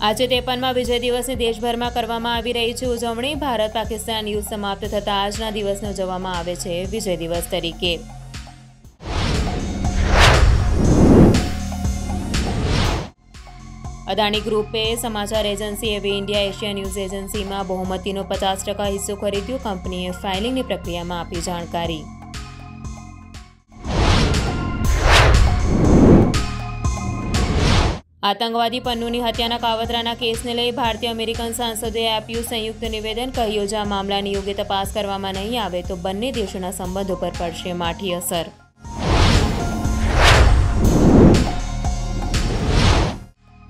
આજે ત્રેપનમાં વિજય દિવસની દેશભરમાં કરવામાં આવી રહી છે ઉજવણી. ભારત પાકિસ્તાન યુદ્ધ સમાપ્ત થતાં આજના દિવસને ઉજવવામાં આવે છે વિજય દિવસ તરીકે. અદાણી ગ્રુપે સમાચાર એજન્સી એવી ઇન્ડિયા એશિયા ન્યૂઝ એજન્સીમાં બહુમતીનો પચાસ ટકા હિસ્સો ખરીદ્યો. કંપનીએ ફાઇલિંગની પ્રક્રિયામાં આપી જાણકારી. આતંકવાદી પન્નુની હત્યાના કાવતરાના કેસને લઈ ભારતીય અમેરિકન સાંસદોએ આપ્યું સંયુક્ત નિવેદન. કહ્યું, જો આ મામલાની યોગ્ય તપાસ કરવામાં નહીં આવે, તો બંને દેશોના સંબંધો પર પડશે માઠી અસર.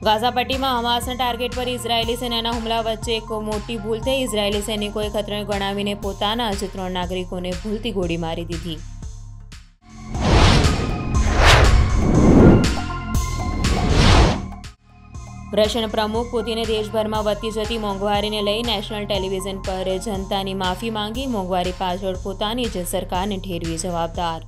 ગાઝાપટ્ટીમાં હમાસના ટાર્ગેટ પર ઇઝરાયેલી સેનાના હુમલા વચ્ચે એક મોટી ભૂલ થઈ. ઇઝરાયેલી સૈનિકોએ ખતરો ગણાવીને પોતાના જ ત્રણ નાગરિકોને ભૂલથી ગોળી મારી દીધી. રશિયન પ્રમુખ પુતિને દેશભરમાં વધતી જતી મોંઘવારીને લઈ નેશનલ ટેલિવિઝન પર જનતાની માફી માંગી. મોંઘવારી પાછળ પોતાની જ સરકારને ઠેરવી જવાબદાર.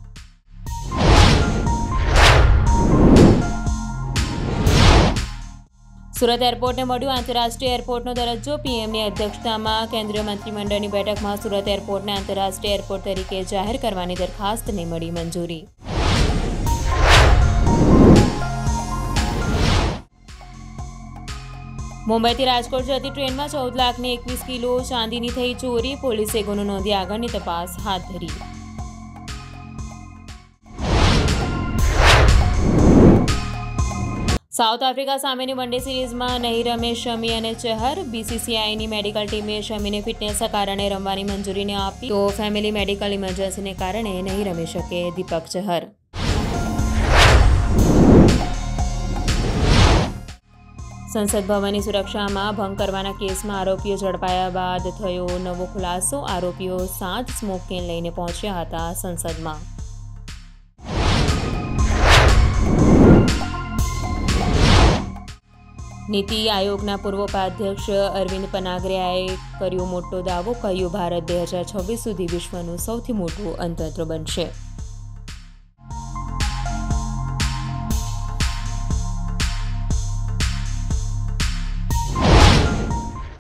સુરત એરપોર્ટને મળ્યું આંતરરાષ્ટ્રીય એરપોર્ટનો દરજ્જો. પીએમની અધ્યક્ષતામાં કેન્દ્રીય મંત્રીમંડળની બેઠકમાં સુરત એરપોર્ટને આંતરરાષ્ટ્રીય એરપોર્ટ તરીકે જાહેર કરવાની દરખાસ્તને મળી મંજૂરી. મુંબઈથી રાજકોટ જતી ટ્રેનમાં ચૌદ લાખની એકવીસ કિલો ચાંદીની થઈ ચોરી, પોલીસે ગુનો નોંધી આગળની તપાસ હાથ ધરી. સાઉથ આફ્રિકા સામેની વનડે સિરીઝમાં નહીં રમે શમી અને ચહર. બીસીસીઆઈની મેડિકલ ટીમે શમીને ફિટનેસના કારણે રમવાની મંજૂરીને આપી. તો ફેમિલી મેડિકલ ઇમરજન્સીને કારણે નહીં રમી શકે દીપક ચહર. સંસદ ભવનની સુરક્ષામાં ભંગ કરવાના કેસમાં આરોપીઓ ઝડપાયા બાદ થયો નવો ખુલાસો. આરોપીઓ સાત સ્મોક કેન લઈને પહોંચ્યા હતા સંસદમાં. નીતિ આયોગના પૂર્વ ઉપાધ્યક્ષ અરવિંદ પનાગરિયાએ કર્યો મોટો દાવો, કહ્યું, ભારત બે હજાર છવ્વીસ સુધી વિશ્વનું સૌથી મોટું અંતંત્ર બનશે.